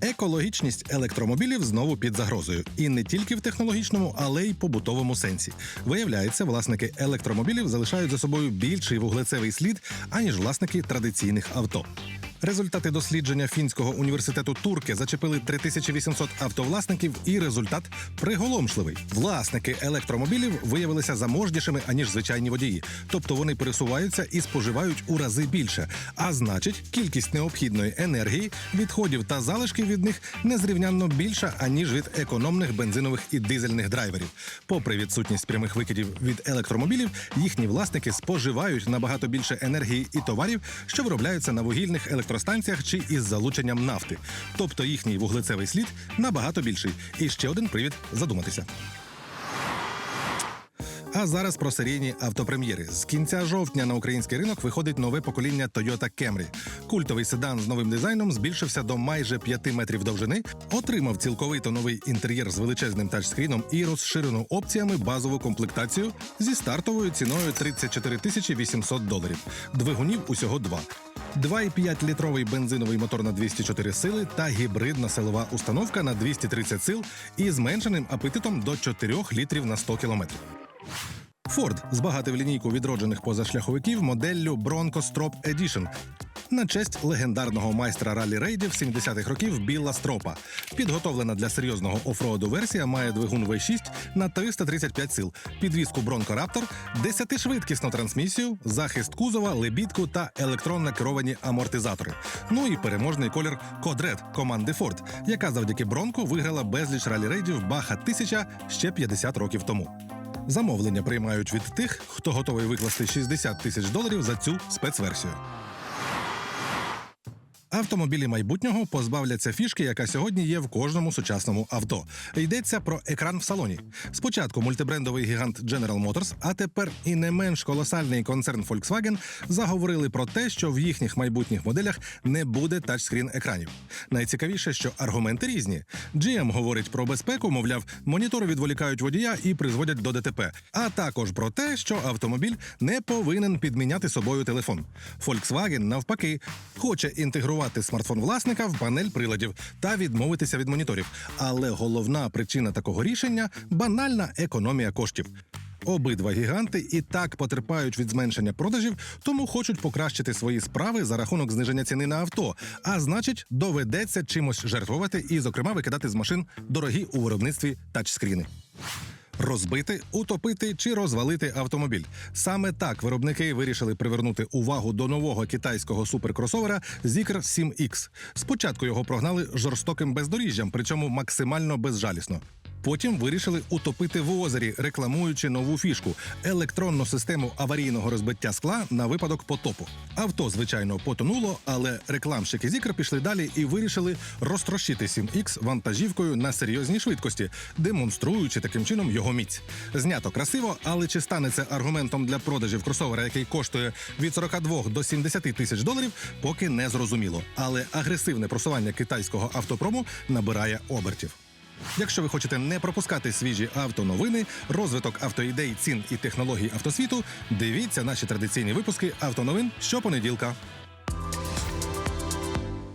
Екологічність електромобілів знову під загрозою, і не тільки в технологічному, але й побутовому сенсі. Виявляється, власники електромобілів залишають за собою більший вуглецевий слід, аніж власники традиційних авто. Результати дослідження фінського університету Турки зачепили 3800 автовласників, і результат приголомшливий. Власники електромобілів виявилися заможнішими аніж звичайні водії, тобто вони пересуваються і споживають у рази більше. А значить, кількість необхідної енергії, відходів та залишків від них незрівнянно більша аніж від економних бензинових і дизельних драйверів. Попри відсутність прямих викидів від електромобілів, їхні власники споживають набагато більше енергії і товарів, що виробляються на вугільних електростанціях чи із залученням нафти. Тобто їхній вуглецевий слід набагато більший. І ще один привід задуматися. А зараз про серійні автопрем'єри. З кінця жовтня на український ринок виходить нове покоління Toyota Camry. Культовий седан з новим дизайном збільшився до майже 5 метрів довжини, отримав цілковито новий інтер'єр з величезним тачскріном і розширену опціями базову комплектацію зі стартовою ціною 34 тисячі 800 доларів. Двигунів усього два. 2,5-літровий бензиновий мотор на 204 сили та гібридна силова установка на 230 сил і зменшеним апетитом до 4 літрів на 100 кілометрів. Форд збагатив лінійку відроджених позашляховиків моделлю Bronco Strop Edition на честь легендарного майстра ралі рейдів 70-х років Білла Стропа. Підготовлена для серйозного офроуду версія має двигун V6 на 335 сил, підвізку Bronco Raptor, 10-швидкісну трансмісію, захист кузова, лебідку та електронно керовані амортизатори. Ну і переможний колір Red команди Ford, яка завдяки Бронко виграла безліч ралі рейдів Баха 1000 ще 50 років тому. Замовлення приймають від тих, хто готовий викласти 60 тисяч доларів за цю спецверсію. Автомобілі майбутнього позбавляться фішки, яка сьогодні є в кожному сучасному авто. Йдеться про екран в салоні. Спочатку мультибрендовий гігант General Motors, а тепер і не менш колосальний концерн Volkswagen заговорили про те, що в їхніх майбутніх моделях не буде тачскрін екранів. Найцікавіше, що аргументи різні. GM говорить про безпеку, мовляв, монітори відволікають водія і призводять до ДТП, а також про те, що автомобіль не повинен підміняти собою телефон. Volkswagen, навпаки, хоче інтегрувати смартфон власника в панель приладів та відмовитися від моніторів. Але головна причина такого рішення банальна економія коштів. Обидва гіганти і так потерпають від зменшення продажів, тому хочуть покращити свої справи за рахунок зниження ціни на авто. А значить, доведеться чимось жертвувати і, зокрема, викидати з машин дорогі у виробництві тачскріни. Розбити, утопити чи розвалити автомобіль. Саме так виробники вирішили привернути увагу до нового китайського суперкросовера Zikr 7X. Спочатку його прогнали жорстоким бездоріжжям, причому максимально безжалісно. Потім вирішили утопити в озері, рекламуючи нову фішку електронну систему аварійного розбиття скла на випадок потопу. Авто, звичайно, потонуло, але рекламщики Зікр пішли далі і вирішили розтрощити 7X вантажівкою на серйозній швидкості, демонструючи таким чином його міць. Знято красиво, але чи стане це аргументом для продажів кросовера, який коштує від 42 до 70 тисяч доларів, поки не зрозуміло. Але агресивне просування китайського автопрому набирає обертів. Якщо ви хочете не пропускати свіжі автоновини, розвиток автоідей, цін і технологій автосвіту, дивіться наші традиційні випуски автоновин щопонеділка.